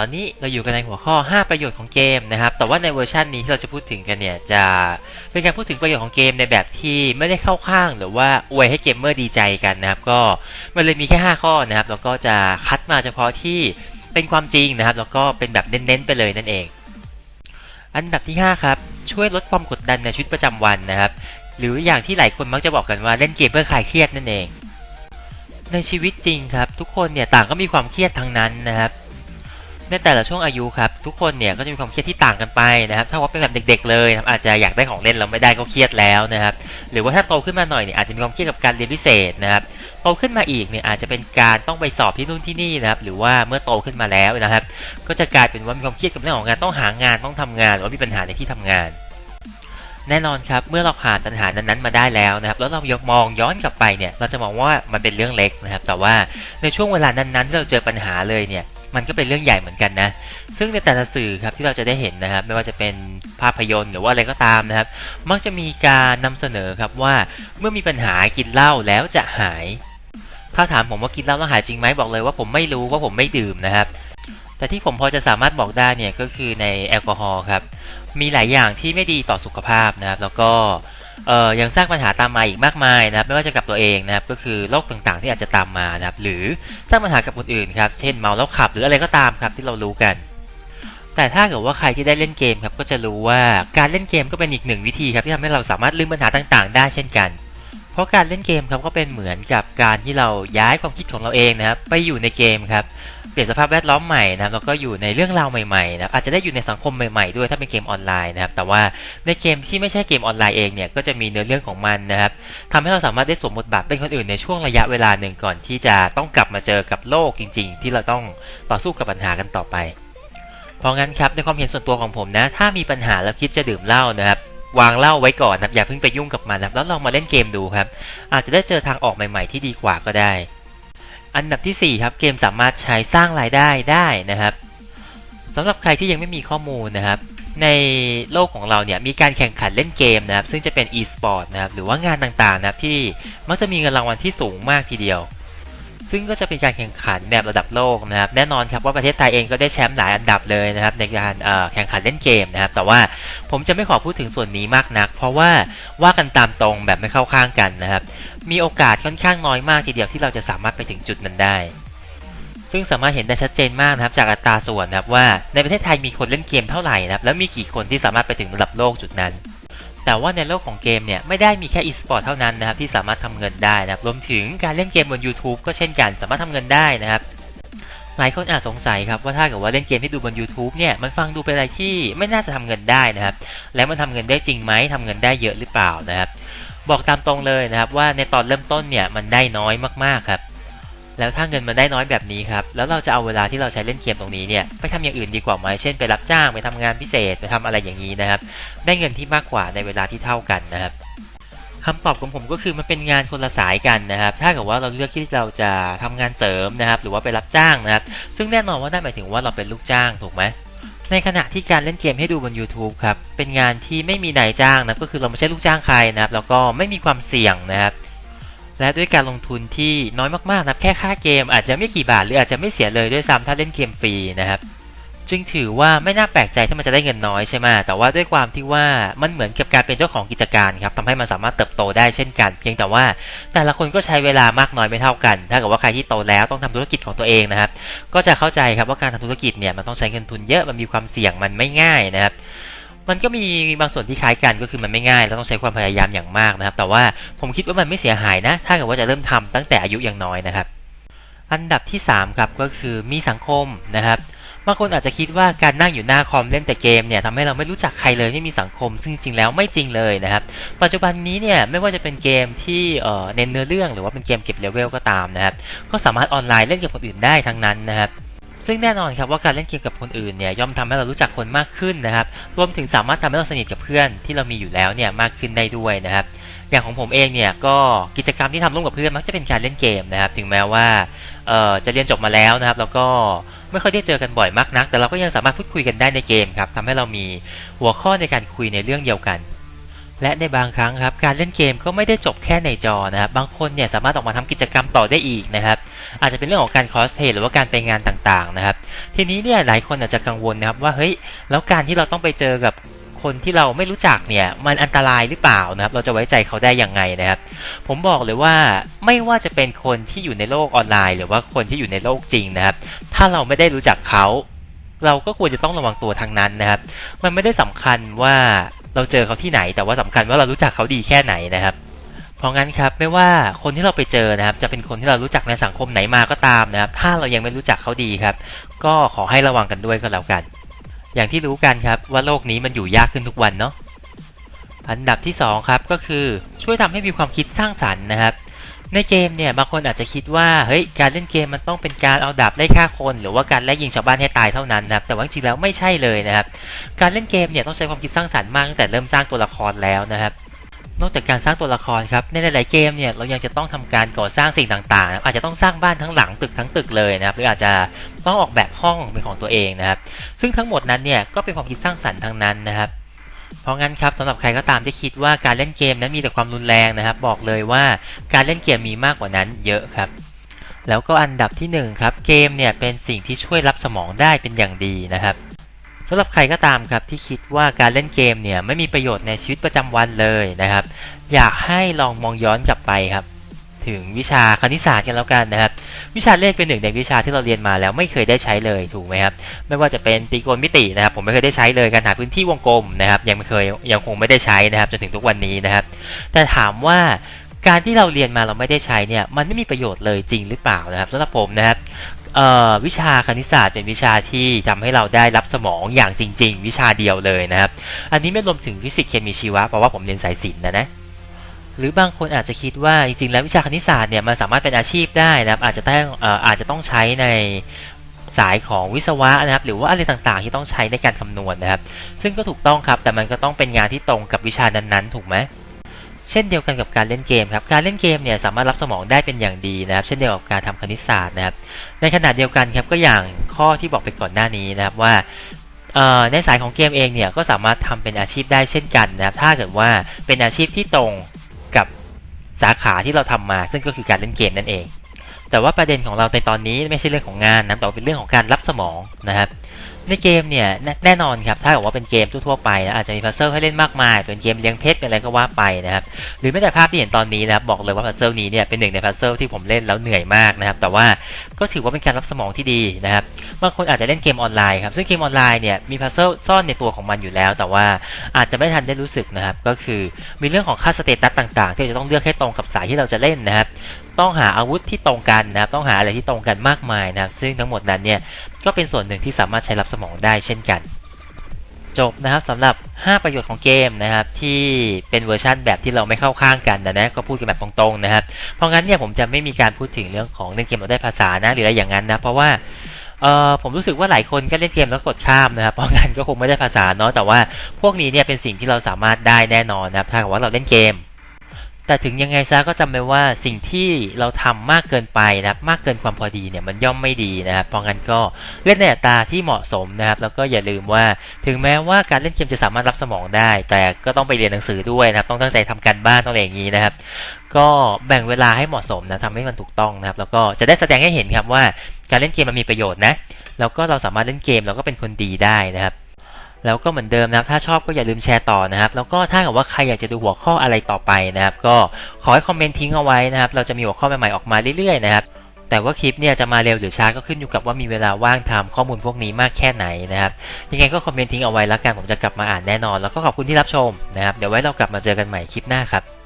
ตอนนี้เราอยู่กันในหัวข้อ 5 ประโยชน์ของเกมนะครับ แต่ว่าในเวอร์ชันนี้ที่เราจะพูดถึงกันเนี่ยจะเป็นการพูดถึงประโยชน์ของเกมในแบบที่ไม่ได้เข้าข้าง หรือว่าอวยให้เกมเมอร์ดีใจกันนะครับ ก็มันเลยมีแค่ 5 ข้อนะครับ แล้วก็จะคัดมาเฉพาะที่เป็นความจริงนะครับ แล้วก็เป็นแบบเน้นๆไปเลยนั่นเอง อันดับที่ 5 ครับ ช่วยลดความกดดันในชีวิตประจำวันนะครับ หรืออย่างที่หลายคนมักจะบอกกันว่าเล่นเกมเพื่อคลายเครียดนั่นเอง ในชีวิตจริงครับ ทุกคนเนี่ยต่างก็มีความเครียดทั้งนั้นนะครับ ในแต่ละช่วงอายุครับทุกคนเนี่ยก็จะมีความเครียดที่ต่างกันไปนะครับถ้าว่าเป็นแบบเด็ก ๆ เลยอาจจะอยากได้ของเล่นแล้วไม่ได้ก็เครียดแล้วนะครับหรือว่าถ้าโตขึ้นมาหน่อยเนี่ยอาจจะมีความเครียดกับการเรียนพิเศษนะครับโตขึ้นมาอีกเนี่ยอาจจะเป็นการต้องไปสอบที่นู่นที่นี่นะครับหรือว่าเมื่อโตขึ้นมาแล้วนะครับ ก็จะกลายเป็นว่ามีความเครียดกับเรื่องของงานต้องหางานต้องทำงานหรือว่ามีปัญหาในที่ทำงานแน่นอนครับ เมื่อเราผ่านปัญหานั้นๆมาได้แล้วนะครับแล้วเรายกมองย้อนกลับไปเนี่ยเราจะมองว่ามันเป็นเรื่องเล็กนะครับ แต่ว่าในช่วงเวลานั้นๆที่เราเจอปัญหาเลยเนี่ย มันก็เป็นเรื่องใหญ่เหมือนกันนะ ซึ่งในแต่ละสื่อครับที่เราจะได้เห็นนะครับ ไม่ว่าจะเป็นภาพยนตร์หรือว่าอะไรก็ตามนะครับ มักจะมีการนำเสนอครับว่าเมื่อมีปัญหากินเหล้าแล้วจะหาย ถ้าถามผมว่ากินเหล้าแล้วหายจริงไหมบอกเลยว่าผมไม่รู้ว่าผมไม่ดื่มนะครับ แต่ที่ผมพอจะสามารถบอกได้เนี่ยก็คือในแอลกอฮอล์ครับ มีหลายอย่างที่ไม่ดีต่อสุขภาพนะครับ แล้วก็ ยังสร้างปัญหาตามมาอีกมากมายนะครับไม่ว่าจะกับตัวเองนะครับก็คือโรคต่างๆ ที่อาจจะตามมานะครับหรือสร้างปัญหากับคนอื่นครับเช่นเมาแล้วขับหรืออะไรก็ตามครับที่เรารู้กัน แต่ถ้าเกิดว่าใครที่ได้เล่นเกมครับก็จะรู้ว่าการเล่นเกมก็เป็นอีกหนึ่งวิธีครับที่ทำให้เราสามารถลืมปัญหาต่างๆ ได้เช่นกันเราะการเล่นเกมครับก็เป็นเหมือนกับการที่เราย้ายความคิดของเราเองนะครับไปอยู่ในเกมครับเปลี่ยนสภาพแวดล้อมใหม่นะครับแล้วก็อยู่ในเรื่องราวใหม่ๆนะครับอาจจะได้อยู่ในสังคมใหม่ๆด้วยถ้าเป็นเกมออนไลน์นะครับแต่ว่าในเกมที่ไม่ใช่เกมออนไลน์เองเนี่ยก็จะมีเนื้อเรื่องของมันนะครับทำให้เราสามารถได้สวมบทบาทเป็นคนอื่นในช่วงระยะเวลาหนึ่งก่อนที่จะต้องกลับมาเจอกับโลกจริง ๆ ที่เราต้องต่อสู้กับปัญหากันต่อไปเพราะงั้นครับในความเห็นส่วนตัวของผมนะถ้ามีปัญหาแล้วคิดจะดื่มเหล้านะครับ วางเล้าไว้ก่อนนะครับอย่าเพิ่งไปยุ่งกับมันนะครับแล้วลองมาเล่นเกมดูครับ อาจจะได้เจอทางออกใหม่ ๆ ที่ดีกว่าก็ได้ อันดับที่ 4 ครับ เกมสามารถใช้สร้างรายได้ได้นะครับสำหรับใครที่ยังไม่มีข้อมูลนะครับ ในโลกของเราเนี่ยมีการแข่งขันเล่นเกมนะครับ ซึ่งจะเป็น e-sport นะครับหรือว่างานต่างๆนะครับที่มักจะมีเงินรางวัลที่สูงมากทีเดียว ซึ่งก็จะเป็นการแข่งขันแบบระดับโลกนะครับแน่นอนครับว่าประเทศไทยเองก็ได้แชมป์หลายอันดับเลยนะครับในการแข่งขันเล่นเกมนะครับแต่ว่าผมจะไม่ขอพูดถึงส่วนนี้มากนัก เพราะว่าว่ากันตามตรงแบบไม่เข้าข้างกันนะครับมีโอกาสค่อนข้างน้อยมากทีเดียวที่เราจะสามารถไปถึงจุดนั้นได้ซึ่งสามารถเห็นได้ชัดเจนมากนะครับจากอัตราส่วนนะครับว่าในประเทศไทยมีคนเล่นเกมเท่าไหร่นะครับแล้วมีกี่คนที่สามารถไปถึงระดับโลกจุดนั้น แต่ว่าในโลกของเกมเนี่ยไม่ได้มีแค่ e-sport เท่านั้นนะครับที่สามารถทำเงินได้นะครับรวมถึงการเล่นเกมบน YouTube ก็เช่นกันสามารถทำเงินได้นะครับหลายคนอาจสงสัยครับว่าถ้าเกิดว่าเล่นเกมที่ดูบน YouTube เนี่ยมันฟังดูเป็นอะไรที่ไม่น่าจะทำเงินได้นะครับแล้วมันทำเงินได้จริงไหมทำเงินได้เยอะหรือเปล่านะครับบอกตามตรงเลยนะครับว่าในตอนเริ่มต้นเนี่ยมันได้น้อยมากๆครับ แล้วถ้าเงินมันได้น้อยแบบนี้ครับ แล้วเราจะเอาเวลาที่เราใช้เล่นเกมตรงนี้เนี่ยไปทำอย่างอื่นดีกว่าไหมเช่นไปรับจ้างไปทำงานพิเศษไปทำอะไรอย่างนี้นะครับ ได้เงินที่มากกว่าในเวลาที่เท่ากันนะครับคำตอบของผมก็คือมันเป็นงานคนละสายกันนะครับ ถ้าเกิดว่าเราเลือกที่เราจะทำงานเสริมนะครับ หรือว่าไปรับจ้างนะครับ ซึ่งแน่นอนว่านั่นหมายถึงว่าเราเป็นลูกจ้างถูกไหมในขณะที่การเล่นเกมให้ดูบน YouTube ครับ เป็นงานที่ไม่มีนายจ้างนะ ก็คือเราไม่ใช่ลูกจ้างใครนะครับ แล้วก็ไม่มีความเสี่ยงนะครับ และด้วยการลงทุนที่น้อยมากๆนับแค่ค่าเกมอาจจะไม่กี่บาทหรืออาจจะไม่เสียเลยด้วยซ้ำถ้าเล่นเกมฟรีนะครับจึงถือว่าไม่น่าแปลกใจที่มันจะได้เงินน้อยใช่ไหมแต่ว่าด้วยความที่ว่ามันเหมือนกับการเป็นเจ้าของกิจการครับทำให้มันสามารถเติบโตได้เช่นกัน เพียงแต่ว่าแต่ละคนก็ใช้เวลามากน้อยไม่เท่ากัน ถ้าเกิดว่าใครที่โตแล้วต้องทำธุรกิจของตัวเองนะครับ ก็จะเข้าใจครับว่าการทำธุรกิจเนี่ยมันต้องใช้เงินทุนเยอะ มันมีความเสี่ยง มันไม่ง่ายนะครับ มันก็มีบางส่วนที่คล้ายกันก็คือมันไม่ง่ายแล้วต้องใช้ความพยายามอย่างมากนะครับ แต่ว่าผมคิดว่ามันไม่เสียหายนะ ถ้าเกิดว่าจะเริ่มทำตั้งแต่อายุยังน้อยนะครับ อันดับที่ 3 ครับก็คือมีสังคมนะครับบางคนอาจจะคิดว่าการนั่งอยู่หน้าคอมเล่นแต่เกมเนี่ยทำให้เราไม่รู้จักใครเลยไม่มีสังคม ซึ่งจริงแล้วไม่จริงเลยนะครับ ปัจจุบันนี้เนี่ยไม่ว่าจะเป็นเกมที่เน้นเนื้อเรื่อง หรือว่าเป็นเกมเก็บเลเวลก็ตามนะครับ ก็สามารถออนไลน์เล่นกับคนอื่นได้ทั้งนั้นนะครับ ซึ่งแน่นอนครับว่าการเล่นเกมกับคนอื่นเนี่ยย่อมทำให้เรารู้จักคนมากขึ้นนะครับ รวมถึงสามารถทำให้เราสนิทกับเพื่อนที่เรามีอยู่แล้วเนี่ยมากขึ้นได้ด้วยนะครับ อย่างของผมเองเนี่ยก็กิจกรรมที่ทำร่วมกับเพื่อนมักจะเป็นการเล่นเกมนะครับ ถึงแม้ว่าเอ่อจะเรียนจบมาแล้วนะครับ แล้วก็ไม่ค่อยได้เจอกันบ่อยมากนัก แต่เราก็ยังสามารถพูดคุยกันได้ในเกมครับทำให้เรามีหัวข้อในการคุยในเรื่องเดียวกันและในบางครั้งครับการเล่นเกมก็ไม่ได้จบแค่ในจอนะครับบางคนเนี่ยสามารถออกมาทำกิจกรรมต่อได้อีกนะครับ อาจจะเป็นเรื่องของการคอสเพลหรือว่าการไปงานต่างๆนะครับ ทีนี้เนี่ยหลายคนอาจจะกังวลนะครับว่าเฮ้ยแล้วการที่เราต้องไปเจอกับคนที่เราไม่รู้จักเนี่ยมันอันตรายหรือเปล่านะครับ เราจะไว้ใจเขาได้ยังไงนะครับ ผมบอกเลยว่าไม่ว่าจะเป็นคนที่อยู่ในโลกออนไลน์ หรือว่าคนที่อยู่ในโลกจริงนะครับ ถ้าเราไม่ได้รู้จักเขา เราก็ควรจะต้องระวังตัวทางนั้นนะครับ มันไม่ได้สำคัญว่าเราเจอเขาที่ไหน แต่ว่าสำคัญว่าเรารู้จักเขาดีแค่ไหนนะครับ เพราะงั้นครับไม่ว่าคนที่เราไปเจอนะครับ จะเป็นคนที่เรารู้จักในสังคมไหนมาก็ตามนะครับ ถ้าเรายังไม่รู้จักเขาดีครับ ก็ขอให้ระวังกันด้วยก็แล้วกัน อย่างที่รู้กันครับว่าโลกนี้มันอยู่ยากขึ้นทุกวันเนาะอันดับที่สองครับก็คือช่วยทำให้มีความคิดสร้างสรรค์นะครับ ในเกมเนี่ยบางคนอาจจะคิดว่าเฮ้ยการเล่นเกมมันต้องเป็นการเอาดาบไล่ฆ่าคน หรือว่าการไล่ยิงชาวบ้านให้ตายเท่านั้นนะครับแต่ว่าจริงๆแล้วไม่ใช่เลยนะครับ การเล่นเกมเนี่ยต้องใช้ความคิดสร้างสรรค์มากตั้งแต่เริ่มสร้างตัวละครแล้วนะครับ นอกจากการสร้างตัวละครครับในหลาย ๆ เกมเนี่ยเรายังจะต้องทำการก่อสร้างสิ่งต่าง ๆ อาจจะต้องสร้างบ้านทั้งหลังตึกทั้งตึกเลยนะครับหรืออาจจะต้องออกแบบห้องเป็นของตัวเองนะครับซึ่งทั้งหมดนั้นเนี่ยก็เป็นความคิดสร้างสรรค์ทั้งนั้นนะครับเพราะงั้นครับสำหรับใครก็ตามที่คิดว่าการเล่นเกมนั้นมีแต่ความรุนแรงนะครับ บอกเลยว่าการเล่นเกมมีมากกว่านั้นเยอะครับแล้วก็อันดับที่หนึ่งครับเกมเนี่ยเป็นสิ่งที่ช่วยรับสมองได้เป็นอย่างดีนะครับ สำหรับใครก็ตามครับที่คิดว่าการเล่นเกมเนี่ยไม่มีประโยชน์ในชีวิตประจำวันเลยนะครับ อยากให้ลองมองย้อนกลับไปครับ ถึงวิชาคณิตศาสตร์กันแล้วกันนะครับ วิชาเลขเป็นหนึ่งในวิชาที่เราเรียนมาแล้วไม่เคยได้ใช้เลยถูกไหมครับไม่ว่าจะเป็นตรีโกณมิตินะครับ ผมไม่เคยได้ใช้เลยการหาพื้นที่วงกลมนะครับ ยังไม่เคยยังคงไม่ได้ใช้นะครับจนถึงทุกวันนี้นะครับ แต่ถามว่าการที่เราเรียนมาเราไม่ได้ใช้เนี่ยมันไม่มีประโยชน์เลยจริงหรือเปล่านะครับสำหรับผมนะครับ วิชาคณิตศาสตร์เป็นวิชาที่ทำให้เราได้รับสมองอย่างจริง ๆ วิชาเดียวเลยนะครับ อันนี้ไม่รวมถึงฟิสิกส์เคมีชีวะเพราะว่าผมเรียนสายศิลป์นะนะหรือบางคนอาจจะคิดว่าจริงๆแล้ววิชาคณิตศาสตร์เนี่ยมันสามารถเป็นอาชีพได้นะครับ อาจจะต้องอออาจจะต้องใช้ในสายของวิศวะนะครับ หรือว่าอะไรต่างๆ ที่ต้องใช้ในการคำนวณนะครับ ซึ่งก็ถูกต้องครับแต่มันก็ต้องเป็นงานที่ตรงกับวิชานั้นๆ ถูกไหม เช่นเดียวกันกับการเล่นเกมครับ การเล่นเกมเนี่ยสามารถรับสมองได้เป็นอย่างดีนะครับ เช่นเดียวกับการทำคณิตศาสตร์นะครับ ในขณะเดียวกันครับก็อย่างข้อที่บอกไปก่อนหน้านี้นะครับว่าในสายของเกมเองเนี่ยก็สามารถทำเป็นอาชีพได้เช่นกันนะครับ ถ้าเกิดว่าเป็นอาชีพที่ตรงกับสาขาที่เราทำมา ซึ่งก็คือการเล่นเกมนั่นเอง แต่ว่าประเด็นของเราในตอนนี้ไม่ใช่เรื่องของงานนะแต่เป็นเรื่องของการรับสมองนะครับ ในเกมเนี่ยแน่แน่นอนครับถ้าบอกว่าเป็นเกมทั่วๆไปนะอาจจะมีพัซเซิลให้เล่นมากมาย เป็นเกมเลี้ยงเพชรเป็นอะไรก็ว่าไปนะครับหรือแม้แต่ภาพที่เห็นตอนนี้นะครับบอกเลยว่าพัซเซิลนี้เนี่ยเป็นหนึ่งในพัซเซิลที่ผมเล่นแล้วเหนื่อยมากนะครับแต่ว่าก็ถือว่าเป็นการรับสมองที่ดีนะครับบางคนอาจจะเล่นเกมออนไลน์ครับซึ่งเกมออนไลน์เนี่ยมีพัซเซิลซ่อนในตัวของมันอยู่แล้ว แต่ว่าอาจจะไม่ทันได้รู้สึกนะครับก็คือมีเรื่องของค่าสเตตัสต่างๆ ที่จะต้องเลือกให้ตรงกับสายที่เราจะเล่นนะครับ ต้องหาอาวุธที่ตรงกันนะครับ ต้องหาอะไรที่ตรงกันมากมายนะครับ ซึ่งทั้งหมดนั้นเนี่ยก็เป็นส่วนหนึ่งที่สามารถใช้รับสมองได้เช่นกัน จบนะครับสำหรับ 5 ประโยชน์ของเกมนะครับ ที่เป็นเวอร์ชันแบบที่เราไม่เข้าข้างกันนะนะก็พูดกันแบบตรงๆนะครับ เพราะงั้นเนี่ยผมจะไม่มีการพูดถึงเรื่องของเล่นเกมเราได้ภาษานะหรืออะไรอย่างนั้นนะเพราะว่าเออผมรู้สึกว่าหลายคนก็เล่นเกมแล้วกดข้ามนะครับ เพราะงั้นก็คงไม่ได้ภาษาเนาะแต่ว่าพวกนี้เนี่ยเป็นสิ่งที่เราสามารถได้แน่นอนนะครับถ้าเกิดว่าเราเล่นเกม แต่ถึงยังไงซะก็จำไว้ว่าสิ่งที่เราทำมากเกินไปนะครับมากเกินความพอดีเนี่ยมันย่อมไม่ดีนะครับเพราะงั้นก็เล่นในอัตราที่เหมาะสมนะครับแล้วก็อย่าลืมว่าถึงแม้ว่าการเล่นเกมจะสามารถรับสมองได้ แต่ก็ต้องไปเรียนหนังสือด้วยนะครับต้องตั้งใจทำการบ้านต้องอะไรอย่างนี้นะครับก็แบ่งเวลาให้เหมาะสมนะทำให้มันถูกต้องนะครับแล้วก็จะได้แสดงให้เห็นครับว่าการเล่นเกมมันมีประโยชน์นะแล้วก็เราสามารถเล่นเกมแล้วก็เป็นคนดีได้นะครับ แล้วก็เหมือนเดิมนะครับ ถ้าชอบก็อย่าลืมแชร์ต่อนะครับ แล้วก็ถ้าเกิดว่าใครอยากจะดูหัวข้ออะไรต่อไปนะครับ ก็ขอให้คอมเมนต์ทิ้งเอาไว้นะครับ เราจะมีหัวข้อใหม่ๆออกมาเรื่อยๆนะครับ แต่ว่าคลิปเนี่ยจะมาเร็วหรือช้าก็ขึ้นอยู่กับว่ามีเวลาว่างทำข้อมูลพวกนี้มากแค่ไหนนะครับ ยังไงก็คอมเมนต์ทิ้งเอาไว้แล้วกันผมจะกลับมาอ่านแน่นอน แล้วก็ขอบคุณที่รับชมนะครับ เดี๋ยวไว้เรากลับมาเจอกันใหม่คลิปหน้าครับ